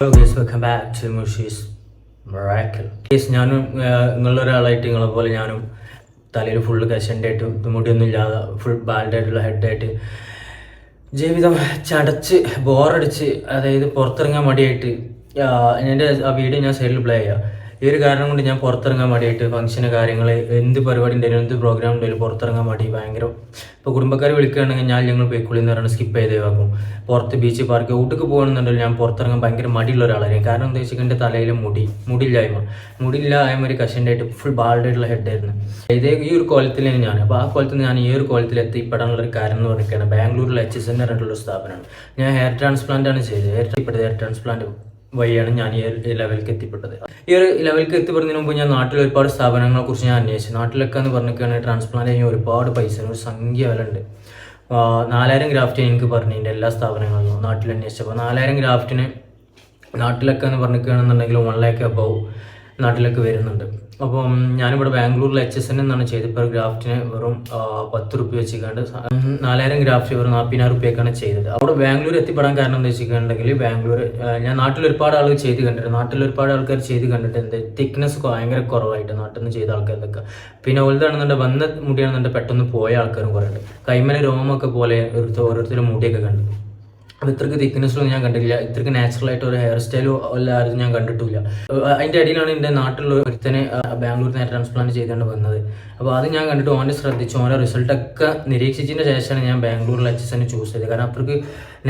Hello guys welcome back to Mushi's Morakkal guys ഞാനും നിങ്ങളുടെ ഒരാളായിട്ട് നിങ്ങളെ പോലെ ഞാനും തലയിൽ ഫുള്ള് കശണ്ടായിട്ട് മുടിയൊന്നും ഇല്ലാതെ ഫുൾ ബാൽഡായിട്ടുള്ള ഹെഡായിട്ട് ജീവിതം ചടച്ച് ബോറടിച്ച് അതായത് പുറത്തിറങ്ങാൻ മടിയായിട്ട് എന്റെ ആ വീഡിയോ ഞാൻ സൈഡിൽ പ്ലേ ചെയ്യാം. ഈ ഒരു കാരണം കൊണ്ട് ഞാൻ പുറത്തിറങ്ങാൻ മടിയായിട്ട് ഫംഗ്ഷന് കാര്യങ്ങൾ എന്ത് പരിപാടി ഉണ്ടെങ്കിലും എന്ത് പ്രോഗ്രാം ഉണ്ടെങ്കിലും പുറത്തിറങ്ങാൻ മടി ഭയങ്കര. ഇപ്പോൾ കുടുംബക്കാർ വിളിക്കുകയാണെങ്കിൽ ഞാൻ ഞങ്ങൾ പോയിക്കുള്ളി എന്ന് പറയുന്നത് സ്കിപ്പ് ചെയ്ത് വെക്കും പുറത്ത് ബീച്ച് പാർക്ക് ഊട്ടിക്ക് പോകണമെന്നുണ്ടെങ്കിൽ ഞാൻ പുറത്തിറങ്ങാൻ ഭയങ്കര മടിയുള്ള ഒരാളായിരിക്കും. കാരണം എന്താ വെച്ചാൽ എന്റെ തലയിൽ മുടി മുടിയില്ലായ്മ. മുടിയില്ലായ്മ ഒരു കഷന്റെ ഫുൾ ബാൾഡായിട്ടുള്ള ഹെഡായിരുന്നു ഇതേ ഈ ഒരു കോലത്തിലാണ് ഞാൻ. അപ്പോൾ ആ കോലത്തിൽ ഞാൻ ഈ ഒരു കോലത്തിൽ എത്തിപ്പെടാനുള്ള ഒരു കാര്യം എന്ന് പറയുകയാണ്. ബാംഗ്ലൂരിൽ എച്ച് എസ് എൻ പറഞ്ഞിട്ടുള്ള സ്ഥാപനമാണ്. ഞാൻ ഹെയർ ട്രാൻസ്പ്ലാന്റ് ആണ് ചെയ്തത്. ഹെയർ ഹെയർ ട്രാൻസ്പ്ലാന്റ് വഴിയാണ് ഞാൻ ഈ ലെവലിലേക്ക് എത്തിപ്പെട്ടത്. ഈ ഒരു ലെവലിലേക്ക് എത്തിപ്പെടുന്നതിന് മുമ്പ് ഞാൻ നാട്ടിൽ ഒരുപാട് സ്ഥാപനങ്ങളെ കുറിച്ച് ഞാൻ അന്വേഷിച്ചു. നാട്ടിലൊക്കെ എന്ന് പറഞ്ഞിട്ടാണ് ട്രാൻസ്പ്ലാന്റ് കഴിഞ്ഞാൽ ഒരുപാട് പൈസ ഒരു സംഖ്യ വിലയുണ്ട്. നാലായിരം ഗ്രാഫ്റ്റ് എനിക്ക് പറഞ്ഞിട്ടുണ്ട് എല്ലാ സ്ഥാപനങ്ങളും നാട്ടിൽ അന്വേഷിച്ചപ്പോൾ നാലായിരം ഗ്രാഫ്റ്റിന് നാട്ടിലൊക്കെ എന്ന് പറഞ്ഞിരിക്കുകയാണെന്നുണ്ടെങ്കിൽ വൺ ലാക്ക് അബവ് നാട്ടിലൊക്കെ വരുന്നുണ്ട്. അപ്പം ഞാനിവിടെ ബാംഗ്ലൂരിൽ എച്ച് എസ് എൻ എന്നാണ് ചെയ്തത്. പെർ ഗ്രാഫ്റ്റിന് വെറും പത്ത് റുപ്യ വെച്ചിക്കാണ്ട് നാലായിരം ഗ്രാഫ്റ്റ് വെറും നാൽപ്പതിനായിരം റുപ്യക്കാണ് ചെയ്തത്. അവിടെ ബാംഗ്ലൂർ എത്തിപ്പെടാൻ കാരണം എന്താ വെച്ചിട്ടുണ്ടെങ്കിൽ ബാംഗ്ലൂർ ഞാൻ നാട്ടിൽ ഒരുപാട് ആളുകൾ ചെയ്ത് കണ്ടിട്ടുണ്ട്. നാട്ടിൽ ഒരുപാട് ആൾക്കാർ ചെയ്ത് കണ്ടിട്ട് എന്ത് തിക്നെസ് ഭയങ്കര കുറവായിട്ട് നാട്ടിൽ നിന്ന് ചെയ്ത ആൾക്കാർക്കൊക്കെ പിന്നെ ഓൾതാണെന്നുണ്ടെങ്കിൽ വന്ന മുടിയാണെന്നുണ്ടെങ്കിൽ പെട്ടെന്ന് പോയ ആൾക്കാരും കുറേ ഉണ്ട്. കൈമല രോമൊക്കെ പോലെ ഓരോരുത്തരും മുടിയൊക്കെ കണ്ടു. അപ്പോൾ ഇത്രക്ക് തിക്നെസ്സിലൊന്നും ഞാൻ കണ്ടിട്ടില്ല. ഇത്രക്ക് നാച്ചുറൽ ആയിട്ട് ഒരു ഹെയർ സ്റ്റൈലോ എല്ലാവരും ഞാൻ കണ്ടിട്ടില്ല അതിന്റെ അടിയിലാണ് എന്റെ നാട്ടിലുള്ള ഒരുത്തനെ ബാംഗ്ലൂരിൽ നിന്ന് ട്രാൻസ്പ്ലാന്റ് ചെയ്തുകൊണ്ട് വന്നത്. അപ്പോൾ അത് ഞാൻ കണ്ടിട്ട് ഓന്റെ ശ്രദ്ധിച്ചു. ഓന്റെ റിസൾട്ടൊക്കെ നിരീക്ഷിച്ചതിന് ശേഷമാണ് ഞാൻ ബാംഗ്ലൂരിൽ എച്ച് എസ് ചൂസ് ചെയ്തത്. കാരണം അത്രയ്ക്ക്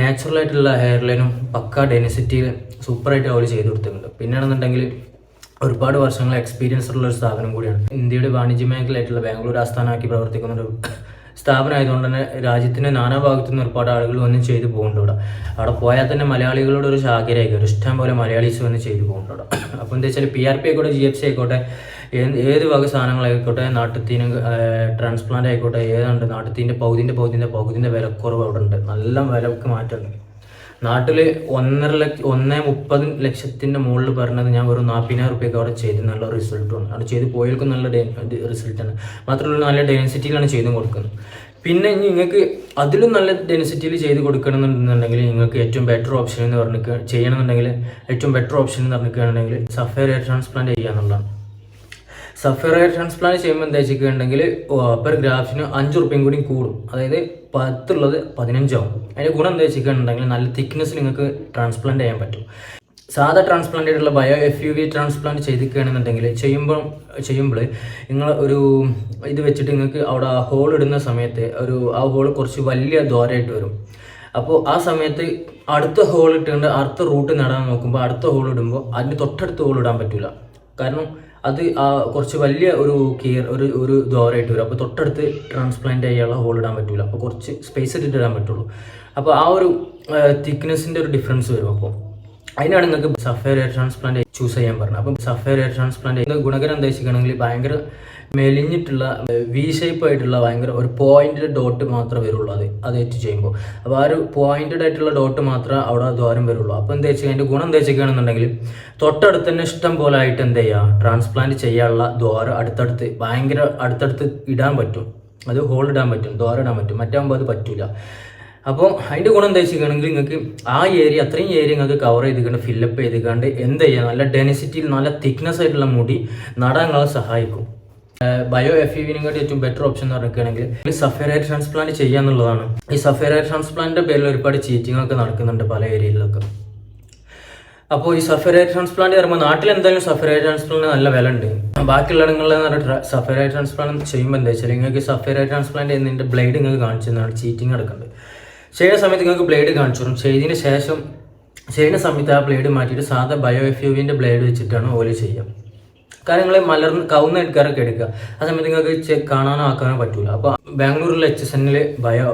നാച്ചുറൽ ആയിട്ടുള്ള ഹെയർ ലൈനും പക്ക ഡെൻസിറ്റിയിൽ സൂപ്പറായിട്ട് അവർ ചെയ്ത് കൊടുത്തിട്ടുണ്ട്. പിന്നെയാണെന്നുണ്ടെങ്കിൽ ഒരുപാട് വർഷങ്ങൾ എക്സ്പീരിയൻസ് ഉള്ള ഒരു സ്ഥാപനം കൂടിയാണ്. ഇന്ത്യയുടെ വാണിജ്യ മേഖലയായിട്ടുള്ള ബാംഗ്ലൂർ ആസ്ഥാനമാക്കി പ്രവർത്തിക്കുന്ന ഒരു സ്ഥാപനമായതുകൊണ്ട് തന്നെ രാജ്യത്തിന്റെ നാനാ ഭാഗത്തു നിന്ന് ഒരുപാട് ആളുകൾ വന്ന് ചെയ്ത് പോകുന്നുണ്ട് ഇവിടെ അവിടെ പോയാൽ തന്നെ മലയാളികളോട് ഒരു ശാഖരായിരിക്കും ഒരു ഇഷ്ടം പോലെ മലയാളീസ് വന്ന് ചെയ്ത് പോകുന്നുണ്ട് അവിടെ. അപ്പോൾ എന്താ വെച്ചാൽ പി ആർ പി ആയിക്കോട്ടെ ജി എഫ് സി ആയിക്കോട്ടെ ഏത് ഏത് വക സാധനങ്ങളായിക്കോട്ടെ നാട്ടുത്തീന് ട്രാൻസ്പ്ലാന്റ് ആയിക്കോട്ടെ ഏതാണ്ട് നാട്ടുത്തീന്റെ പൗതിന്റെ പൗതിന്റെ പൗതിന്റെ വിലക്കുറവ് അവിടെ ഉണ്ട്. നല്ല വിലക്ക് മാറ്റമുണ്ട്. നാട്ടിൽ ഒന്നര ലക്ഷ ഒന്നേ മുപ്പത് ലക്ഷത്തിന്റെ മുകളിൽ പറഞ്ഞത് ഞാൻ വെറും നാൽപ്പതിനായിരം റുപ്യക്ക് അവിടെ ചെയ്ത് നല്ല റിസൾട്ടും അവിടെ ചെയ്ത് പോയവർക്കും നല്ല റിസൾട്ടാണ് മാത്രമല്ല നല്ല ഡെൻസിറ്റിയിലാണ് ചെയ്ത് കൊടുക്കുന്നത്. പിന്നെ നിങ്ങൾക്ക് അതിലും നല്ല ഡെൻസിറ്റിയിൽ ചെയ്ത് കൊടുക്കണമെന്നുണ്ടെങ്കിൽ നിങ്ങൾക്ക് ഏറ്റവും ബെറ്റർ ഓപ്ഷൻ എന്ന് പറഞ്ഞിട്ട് ചെയ്യണമെന്നുണ്ടെങ്കിൽ ഏറ്റവും ബെറ്റർ ഓപ്ഷൻ എന്ന് പറഞ്ഞിട്ടുണ്ടെങ്കിൽ സഫയർ ഹെയർ ട്രാൻസ്പ്ലാന്റ് ചെയ്യുക എന്നുള്ളതാണ്. സഫയർ ഹെയർ ട്രാൻസ്പ്ലാന്റ് ചെയ്യുമ്പോൾ എന്താ വെച്ചിട്ടുണ്ടെങ്കിൽ പെർ ഗ്രാഫിന് അഞ്ച് റുപ്യയും കൂടി കൂടും. അതായത് പത്തുള്ളത് പതിനഞ്ചാവും. അതിന്റെ ഗുണം എന്താ വെച്ചിട്ടുണ്ടെങ്കിൽ നല്ല തിക്നെസ് നിങ്ങൾക്ക് ട്രാൻസ്പ്ലാന്റ് ചെയ്യാൻ പറ്റും. സാധാ ട്രാൻസ്പ്ലാന്റ് ആയിട്ടുള്ള bio F U V transplant ചെയ്തിരിക്കുകയാണെന്നുണ്ടെങ്കിൽ ചെയ്യുമ്പോൾ ചെയ്യുമ്പോൾ നിങ്ങൾ ഒരു ഇത് വെച്ചിട്ട് നിങ്ങൾക്ക് അവിടെ ഹോൾ ഇടുന്ന സമയത്ത് ഒരു ആ ഹോൾ കുറച്ച് വലിയ ദ്വാരമായിട്ട് വരും. അപ്പോൾ ആ സമയത്ത് അടുത്ത ഹോൾ ഇട്ടുകൊണ്ട് അടുത്ത റൂട്ട് നടാൻ നോക്കുമ്പോൾ അടുത്ത ഹോൾ ഇടുമ്പോൾ അതിന് തൊട്ടടുത്ത ഹോൾ ഇടാൻ പറ്റില്ല കാരണം അത് കുറച്ച് വലിയ ഒരു കീർ ഒരു ഒരു ദ്വാരമായിട്ട് വരും. അപ്പോൾ തൊട്ടടുത്ത് ട്രാൻസ്പ്ലാന്റ് ചെയ്യാനുള്ള ഹോൾ ഇടാൻ പറ്റില്ല അപ്പോൾ കുറച്ച് സ്പേസ് ഇട്ടിട്ട് ഇടാൻ പറ്റുള്ളൂ. അപ്പോൾ ആ ഒരു തിക്നെസ്സിന്റെ ഒരു ഡിഫറൻസ് വരും. അപ്പോൾ അതിനാണ് നിങ്ങൾക്ക് സഫയർ എയർ ട്രാൻസ്പ്ലാന്റ് ചൂസ് ചെയ്യാൻ പറഞ്ഞത്. അപ്പം സഫയർ എയർ ട്രാൻസ്പ്ലാന്റ് ഗുണകരം ഉദ്ദേശിക്കണമെങ്കിൽ ഭയങ്കര മെലിഞ്ഞിട്ടുള്ള വി ഷേപ്പ് ആയിട്ടുള്ള ഭയങ്കര ഒരു പോയിന്റഡ് ഡോട്ട് മാത്രമേ വരുള്ളൂ അത് അത് ഏറ്റു ചെയ്യുമ്പോൾ. അപ്പോൾ ആ ഒരു പോയിന്റഡ് ആയിട്ടുള്ള ഡോട്ട് മാത്രമേ അവിടെ ദ്വാരം വരുള്ളൂ. അപ്പോൾ എന്താ വെച്ചാൽ അതിന്റെ ഗുണം എന്താ വെച്ചിരിക്കുകയാണെന്നുണ്ടെങ്കിൽ തൊട്ടടുത്ത് തന്നെ ഇഷ്ടം പോലെ ആയിട്ട് എന്ത് ചെയ്യുക ട്രാൻസ്പ്ലാന്റ് ചെയ്യാനുള്ള ദ്വാരം അടുത്തടുത്ത് ഭയങ്കര അടുത്തടുത്ത് ഇടാൻ പറ്റും. അത് ഹോൾഡ് ഇടാൻ പറ്റും ദ്വാരം ഇടാൻ പറ്റും. മറ്റാകുമ്പോൾ അത് പറ്റില്ല അപ്പോൾ അതിന്റെ ഗുണം എന്താ വെച്ചിട്ടുണ്ടെങ്കിൽ നിങ്ങൾക്ക് ആ ഏരിയ അത്രയും ഏരിയ നിങ്ങൾക്ക് കവർ ചെയ്തിട്ടുണ്ട് ഫില്ലപ്പ് ചെയ്തിട്ടുണ്ട് എന്ത് ചെയ്യുക നല്ല ഡെൻസിറ്റിയിൽ നല്ല തിക്നെസ് ആയിട്ടുള്ള മുടി നടാൻ നിങ്ങളെ സഹായിക്കും. ബയോ എഫ് ഇ വിനെ ഏറ്റവും ബെറ്റർ ഓപ്ഷൻ എന്ന് പറയുകയാണെങ്കിൽ സഫയർ ഹെയർ ട്രാൻസ്പ്ലാന്റ് ചെയ്യുക എന്നുള്ളതാണ്. ഈ സഫയർ ഹെയർ ട്രാൻസ്പ്ലാന്റിന്റെ പേരിൽ ഒരുപാട് ചീറ്റിംഗ് ഒക്കെ നടക്കുന്നുണ്ട് പല ഏരിയയിലൊക്കെ അപ്പോൾ ഈ ഹെയർ ട്രാൻസ്പ്ലാന്റ് പറയുമ്പോൾ നാട്ടിൽ എന്തായാലും ഹെയർ ട്രാൻസ്പ്ലാന്റ് നല്ല വില ഉണ്ട് ബാക്കിയുള്ളിടങ്ങളിൽ സഫയർ ഹെയർ ട്രാൻസ്പ്ലാന്റ് ചെയ്യുമ്പോൾ എന്താ വെച്ചാൽ നിങ്ങൾക്ക് ഹെയർ ട്രാൻസ്പ്ലാന്റ് ചെയ്യുന്നതിന്റെ ബ്ലേഡ് നിങ്ങൾക്ക് കാണിച്ചു ചീറ്റിംഗ് നടക്കുന്നത് ചെയ്യുന്ന സമയത്ത് നിങ്ങൾക്ക് ബ്ലേഡ് കാണിച്ചു തരും. ചെയ്തതിന് ശേഷം ചെയ്യുന്ന സമയത്ത് ആ ബ്ലേഡ് മാറ്റിയിട്ട് സാധാ ബയോ എഫ് യുവിന്റെ ബ്ലേഡ് വെച്ചിട്ടാണ് ഓയിൽ ചെയ്യുക. കാരണം മലർന്ന് കവുന്ന എടുക്കാറൊക്കെ എടുക്കുക. ആ സമയത്ത് നിങ്ങൾക്ക് കാണാനോ ആക്കാനോ പറ്റൂല. അപ്പോൾ ബാംഗ്ലൂരിലെ എച്ച് എസ് എന്നിൽ ഭയോ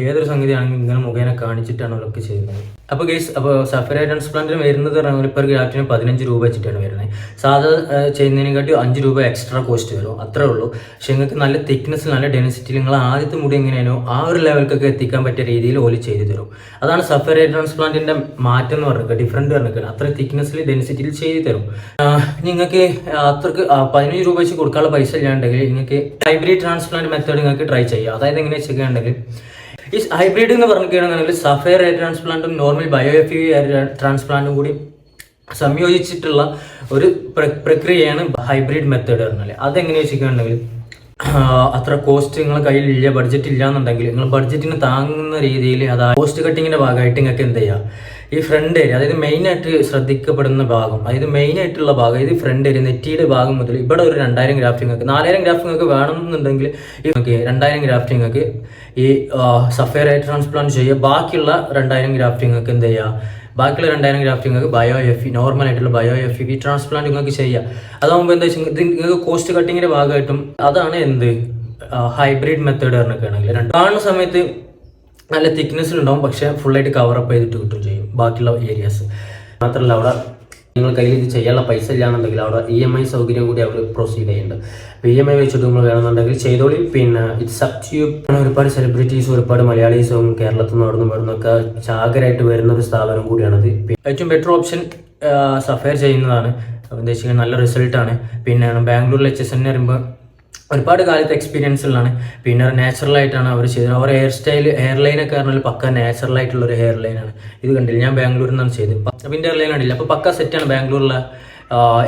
ഏതൊരു സംഗതിയാണെങ്കിലും ഇങ്ങനെ മുഖേന കാണിച്ചിട്ടാണ് അവരൊക്കെ ചെയ്യുന്നത്. അപ്പോൾ ഗേസ് അപ്പോൾ സഫറ ട്രാൻസ്പ്ലാന്റിന് വരുന്നത് പറഞ്ഞാൽ പെർ ഗ്രാഫ്റ്റിന് പതിനഞ്ച് രൂപ വെച്ചിട്ടാണ് വരുന്നത്. സാധാ ചെയ്യുന്നതിനെക്കാട്ടി അഞ്ച് രൂപ എക്സ്ട്രാ കോസ്റ്റ് വരും. അത്രേ ഉള്ളൂ. പക്ഷെ നിങ്ങൾക്ക് നല്ല തിക്നെസ് നല്ല ഡെൻസിറ്റി നിങ്ങൾ ആദ്യത്തെ മുടി എങ്ങനെയാണോ ആ ഒരു ലെവൽക്കൊക്കെ എത്തിക്കാൻ പറ്റിയ രീതിയിൽ ഓൽ ചെയ്തു തരും. അതാണ് സഫറ ട്രാൻസ്പ്ലാന്റിന്റെ മാറ്റം എന്ന് പറഞ്ഞിട്ട് ഡിഫറെന്റ് പറഞ്ഞിട്ട് അത്ര തിക്നെസ്സിൽ ഡെൻസിറ്റിയിൽ ചെയ്തു തരും. നിങ്ങൾക്ക് അത്രയ്ക്ക് പതിനഞ്ച് രൂപ വെച്ച് കൊടുക്കാനുള്ള പൈസ ഇല്ലാണ്ടെങ്കിൽ നിങ്ങൾക്ക് ഹൈബ്രിഡ് ട്രാൻസ്പ്ലാന്റ് മെത്തേഡ് നിങ്ങൾക്ക് ട്രൈ ചെയ്യാം. അതായത് എങ്ങനെ ചെയ്യുകയാണെങ്കിൽ ഈ ഹൈബ്രിഡ് എന്ന് പറഞ്ഞിട്ടുണ്ടെങ്കിൽ സഫയർ എയർ ട്രാൻസ്പ്ലാന്റും നോർമൽ ബയോ എഫ് എയർ ട്രാൻസ്പ്ലാന്റും കൂടി സംയോജിച്ചിട്ടുള്ള ഒരു പ്രക്രിയയാണ് ഹൈബ്രിഡ് മെത്തേഡ് പറഞ്ഞാൽ അതെങ്ങനെ വെച്ചിട്ടുണ്ടെങ്കിൽ അത്ര കോസ്റ്റ് നിങ്ങളെ കയ്യിലില്ല ബഡ്ജറ്റ് ഇല്ല എന്നുണ്ടെങ്കിൽ നിങ്ങൾ ബഡ്ജറ്റിന് താങ്ങുന്ന രീതിയിൽ അതായത് കോസ്റ്റ് കട്ടിങ്ങിന്റെ ഭാഗമായിട്ട് നിങ്ങൾക്ക് എന്ത് ചെയ്യാം? ഈ ഫ്രണ്ട് ഏരിയ അതായത് മെയിൻ ആയിട്ട് ശ്രദ്ധിക്കപ്പെടുന്ന ഭാഗം അതായത് മെയിൻ ആയിട്ടുള്ള ഭാഗം ഇത് ഫ്രണ്ട് ഏരിയ നെറ്റിയുടെ ഭാഗം മുതൽ ഇവിടെ ഒരു രണ്ടായിരം ഗ്രാഫ്റ്റ് നിങ്ങൾക്ക് നാലായിരം ഗ്രാഫ്റ്റ് നിങ്ങൾക്ക് വേണമെന്നുണ്ടെങ്കിൽ നിങ്ങൾക്ക് രണ്ടായിരം ഗ്രാഫ്റ്റ് നിങ്ങൾക്ക് ഈ സഫയർ ആയിട്ട് ട്രാൻസ്പ്ലാന്റ് ചെയ്യുക ബാക്കിയുള്ള രണ്ടായിരം ഗ്രാഫ്റ്റ് നിങ്ങൾക്ക് എന്ത് ചെയ്യുക ബാക്കിയുള്ള രണ്ടായിരം ഗ്രാഫ്റ്റ് നിങ്ങൾക്ക് ബയോ എഫ് നോർമൽ ആയിട്ടുള്ള ബയോ എഫ് ഈ ട്രാൻസ്പ്ലാന്റ് നിങ്ങൾക്ക് ചെയ്യാം. അതാകുമ്പോൾ എന്താ വെച്ചാൽ ഇത് നിങ്ങൾക്ക് കോസ്റ്റ് കട്ടിങ്ങിന്റെ ഭാഗമായിട്ടും അതാണ് എന്ത്? ഹൈബ്രിഡ് മെത്തേഡ് പറഞ്ഞിട്ടാണെങ്കിൽ രണ്ട് കാണുന്ന സമയത്ത് നല്ല തിക്നെസ്സിലുണ്ടാവും പക്ഷേ ഫുള്ളായിട്ട് കവറപ്പ് ചെയ്തിട്ട് കിട്ടും ചെയ്യും ബാക്കിയുള്ള ഏരിയാസ് മാത്രമല്ല അവിടെ നിങ്ങൾ കയ്യിൽ ഇത് ചെയ്യാനുള്ള പൈസ ഇല്ലാന്നുണ്ടെങ്കിൽ അവിടെ ഇ എം ഐ സൗകര്യം കൂടി അവർ പ്രൊസീഡ് ചെയ്യുന്നുണ്ട്. ഇ എം ഐ വെച്ചിട്ട് നിങ്ങൾ വേണമെന്നുണ്ടെങ്കിൽ ചെയ്തോളി. പിന്നെ ഇറ്റ്സ് അപ് ടു യു ഒരുപാട് സെലിബ്രിറ്റീസ് ഒരുപാട് മലയാളീസും കേരളത്തിൽ നിന്ന് അവിടെ നിന്ന് വരുന്നൊക്കെ ചാകരായിട്ട് വരുന്ന ഒരു സ്ഥാപനം കൂടിയാണത്. ഏറ്റവും ബെറ്റർ ഓപ്ഷൻ സഫയർ ചെയ്യുന്നതാണ്. വെച്ചാൽ നല്ല റിസൾട്ടാണ് പിന്നെ ബാംഗ്ലൂരിൽ എച്ച് എസ് എൻ പറയുമ്പോൾ ഒരുപാട് കാലത്ത് എക്സ്പീരിയൻസ് ഉള്ളതാണ്. പിന്നെ നാച്ചുറൽ ആയിട്ടാണ് അവർ ചെയ്തത്. അവർ ഹെയർ സ്റ്റൈൽ ഹെയർ ലൈനൊക്കെ പറഞ്ഞാൽ പക്ക നാച്ചുറൽ ആയിട്ടുള്ള ഒരു ഹെയർ ലൈനാണ് ഇത് കണ്ടില്ല? ഞാൻ ബാംഗ്ലൂരിൽ നിന്നാണ് ചെയ്തത്. അപ്പം ഇതിന്റെ ഹെയർ ലൈൻ കണ്ടില്ല? അപ്പോൾ പക്ക സെറ്റാണ് ബാംഗ്ലൂരിലെ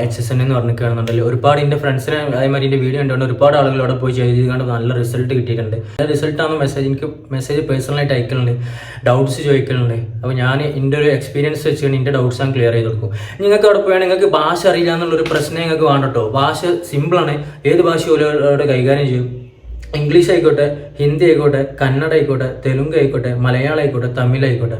എച്ച് എസ് എൻ എന്ന് പറഞ്ഞിരിക്കുകയാണെന്നുണ്ടെങ്കിൽ ഒരുപാട് എന്റെ ഫ്രണ്ട്സിനെ അതേമാതിരി എന്റെ വീഡിയോ കണ്ടുകൊണ്ട് ഒരുപാട് ആളുകൾ അവിടെ പോയി ചെയ്ത്. കണ്ട് നല്ല റിസൾട്ട് കിട്ടിയിട്ടുണ്ട്. റിസൾട്ട് റിസൾട്ടാണ് മെസ്സേജ് എനിക്ക് മെസ്സേജ് പേഴ്സണലായിട്ട് അയക്കലുണ്ട്. ഡൗട്ട്സ് ചോദിക്കലുണ്ട്. അപ്പോൾ ഞാൻ എന്റെ ഒരു എക്സ്പീരിയൻസ് വെച്ചുകൊണ്ട് എന്റെ ഡൗട്ട്സ് ഞാൻ ക്ലിയർ ചെയ്ത് കൊടുക്കും. നിങ്ങൾക്ക് അവിടെ പോയാൽ നിങ്ങൾക്ക് ഭാഷ അറിയില്ല എന്നുള്ളൊരു പ്രശ്നം നിങ്ങൾക്ക് വേണ്ട കേട്ടോ. ഭാഷ സിമ്പിളാണ് ഏത് ഭാഷ ഓരോ കൈകാര്യം ചെയ്യും. ഇംഗ്ലീഷ് ആയിക്കോട്ടെ ഹിന്ദി ആയിക്കോട്ടെ കന്നഡ ആയിക്കോട്ടെ തെലുങ്ക് ആയിക്കോട്ടെ മലയാളം ആയിക്കോട്ടെ തമിഴ് ആയിക്കോട്ടെ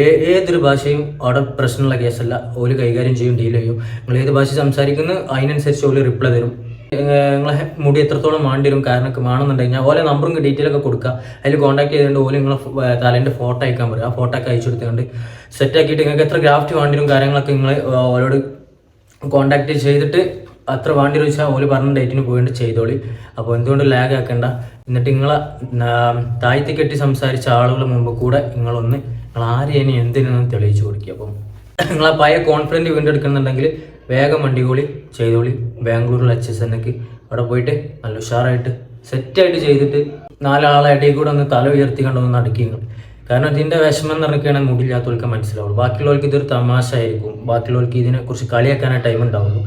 ഏ ഏതൊരു ഭാഷയും അവിടെ പ്രശ്നമുള്ള കേസല്ല. ഓൽ കൈകാര്യം ചെയ്യും ഡീൽ ചെയ്യും. നിങ്ങൾ ഏത് ഭാഷ സംസാരിക്കുന്നു അതിനനുസരിച്ച് ഓൽ റിപ്ലൈ തരും. നിങ്ങളെ മുടി എത്രത്തോളം വേണ്ടിവരും കാരണമൊക്കെ കാരണം വേണമെന്നുണ്ടെങ്കിൽ ഓലെ നമ്പറും ഡീറ്റെയിൽ ഒക്കെ കൊടുക്കുക അതിൽ കോൺടാക്ട് ചെയ്തുകൊണ്ട് ഓൽ നിങ്ങളെ തലേന്റെ ഫോട്ടോ അയക്കാൻ പറയും. ആ ഫോട്ടോ ഒക്കെ അയച്ചു കൊടുത്തുകൊണ്ട് സെറ്റ് ആക്കിയിട്ട് നിങ്ങൾക്ക് എത്ര ഗ്രാഫ്റ്റ് വേണ്ടിവരും കാര്യങ്ങളൊക്കെ നിങ്ങൾ ഓരോട് കോൺടാക്ട് ചെയ്തിട്ട് അത്ര വേണ്ടി ചോദിച്ചാൽ ഓൽ പറഞ്ഞ ഡേറ്റിന് പോയിട്ട് ചെയ്തോളി. അപ്പോൾ എന്തുകൊണ്ട് ലാഗ് ആക്കണ്ട? എന്നിട്ട് നിങ്ങളെ താഴ്ത്തി കെട്ടി സംസാരിച്ച ആളുകളുടെ മുമ്പ് കൂടെ നിങ്ങളൊന്ന് നിങ്ങൾ ആരെയും എന്തിനൊന്നും തെളിയിച്ചു കൊടുക്കുക അപ്പം നിങ്ങളെ പഴയ കോൺഫിഡന്റ് വീണ്ടെടുക്കുന്നുണ്ടെങ്കിൽ വേഗം വണ്ടി കൂടി ചെയ്തോളി. ബാംഗ്ലൂരിൽ എച്ച് എസ് എന്നൊക്കെ അവിടെ പോയിട്ട് നല്ല ഉഷാറായിട്ട് സെറ്റായിട്ട് ചെയ്തിട്ട് നാലാളായിട്ട് കൂടെ ഒന്ന് തല ഉയർത്തി കണ്ടൊന്ന് നടക്കുക കാരണം ഇതിന്റെ വിഷമം എന്ന് പറഞ്ഞിട്ടാണെങ്കിൽ മുടിയില്ലാത്തവർക്ക് മനസ്സിലാവുള്ളൂ. ബാക്കിയുള്ളവർക്ക് ഇതൊരു തമാശ ആയിരിക്കും ബാക്കിയുള്ളവർക്ക് ഇതിനെക്കുറിച്ച് കളിയാക്കാനേ ടൈം ഉണ്ടാവുള്ളൂ.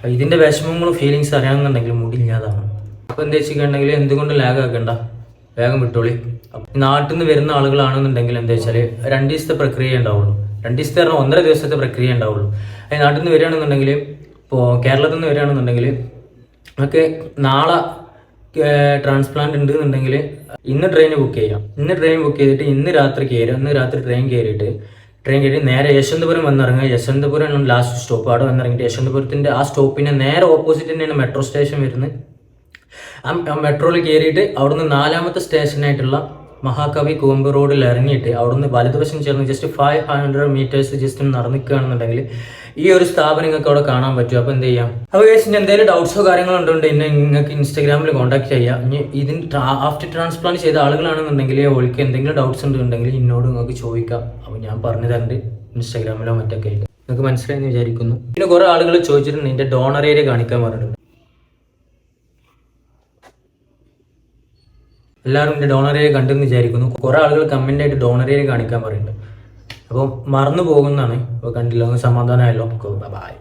അപ്പൊ ഇതിന്റെ വിഷമങ്ങളും ഫീലിങ്സ് അറിയാമെന്നുണ്ടെങ്കിൽ മുടിയില്ലാതാണ് അപ്പോൾ എന്താ വെച്ചിട്ടുണ്ടെങ്കിൽ എന്തുകൊണ്ട് ലാഗ് ആക്കണ്ട? വേഗം വിട്ടോളി. നാട്ടിൽ നിന്ന് വരുന്ന ആളുകളാണെന്നുണ്ടെങ്കിൽ എന്താ വെച്ചാൽ രണ്ട് ദിവസത്തെ പ്രക്രിയ ഉണ്ടാവുള്ളൂ. രണ്ട് ദിവസത്തെ പറഞ്ഞാൽ ഒന്നര ദിവസത്തെ പ്രക്രിയ ഉണ്ടാവുള്ളൂ. അത് നാട്ടിൽ നിന്ന് വരികയാണെന്നുണ്ടെങ്കിൽ ഇപ്പോൾ കേരളത്തിൽ നിന്ന് വരികയാണെന്നുണ്ടെങ്കിൽ ഒക്കെ നാളെ ട്രാൻസ്പ്ലാന്റ് ഉണ്ട് എന്നുണ്ടെങ്കിൽ ഇന്ന് ട്രെയിൻ ബുക്ക് ചെയ്യാം. ഇന്ന് ട്രെയിൻ ബുക്ക് ചെയ്തിട്ട് ഇന്ന് രാത്രി കയറുക. ഇന്ന് രാത്രി ട്രെയിൻ കയറിയിട്ട് ട്രെയിൻ കയറി നേരെ യശവന്തപുരം വന്നിറങ്ങുക. യശവന്തപുരം ലാസ്റ്റ് സ്റ്റോപ്പ് അവിടെ വന്നിറങ്ങിയിട്ട് യശവന്തപുരത്തിന്റെ ആ സ്റ്റോപ്പിന്റെ നേരെ ഓപ്പോസിറ്റ് തന്നെയാണ് മെട്രോ സ്റ്റേഷൻ വരുന്നത്. ആ മെട്രോയിൽ കയറിയിട്ട് അവിടുന്ന് നാലാമത്തെ സ്റ്റേഷനായിട്ടുള്ള മഹാകവി കുവമ്പ് റോഡിൽ ഇറങ്ങിയിട്ട് അവിടുന്ന് വലതുവശം ചേർന്ന് just five hundred meters just ഒന്ന് നിൽക്കുകയാണെന്നുണ്ടെങ്കിൽ ഈ ഒരു സ്ഥാപനം നിങ്ങൾക്ക് അവിടെ കാണാൻ പറ്റും. അപ്പോൾ എന്ത് ചെയ്യാം? അപ്പോൾ കേസിന് എന്തെങ്കിലും ഡൗട്ട്സോ കാര്യങ്ങളോ ഉണ്ടെങ്കിൽ എന്നെ നിങ്ങൾക്ക് ഇൻസ്റ്റാഗ്രാമിൽ കോൺടാക്ട് ചെയ്യാം. ഇനി ഇതിന് ആഫ്റ്റർ ട്രാൻസ്പ്ലാന്റ് ചെയ്ത ആളുകളാണെന്നുണ്ടെങ്കിൽ ഓൾക്ക് എന്തെങ്കിലും ഡൗട്ട്സ് ഉണ്ടെങ്കിൽ എന്നോട് നിങ്ങൾക്ക് ചോദിക്കാം. അപ്പോൾ ഞാൻ പറഞ്ഞു തരണ്ട് ഇൻസ്റ്റാഗ്രാമിലോ മറ്റൊക്കെ ആയിട്ട്. നിങ്ങൾക്ക് മനസ്സിലായെന്ന് വിചാരിക്കുന്നു. പിന്നെ കുറേ ആളുകൾ ചോദിച്ചിട്ടുണ്ട് എന്റെ ഡോണർ ഏരിയ കാണിക്കാൻ പറഞ്ഞിട്ടുണ്ട്. എല്ലാവരും എന്റെ ഡോണർ ഏരിയ കണ്ടെന്ന് വിചാരിക്കുന്നു. കുറേ ആളുകൾ കമന്റ് ആയിട്ട് ഡോണർ ഏരിയ കാണിക്കാൻ പറയുന്നുണ്ട്. അപ്പോൾ മറന്നു പോകുന്നതാണ്. അപ്പോൾ കണ്ടില്ല ഒന്ന് സമാധാനമായല്ലോ. ബൈ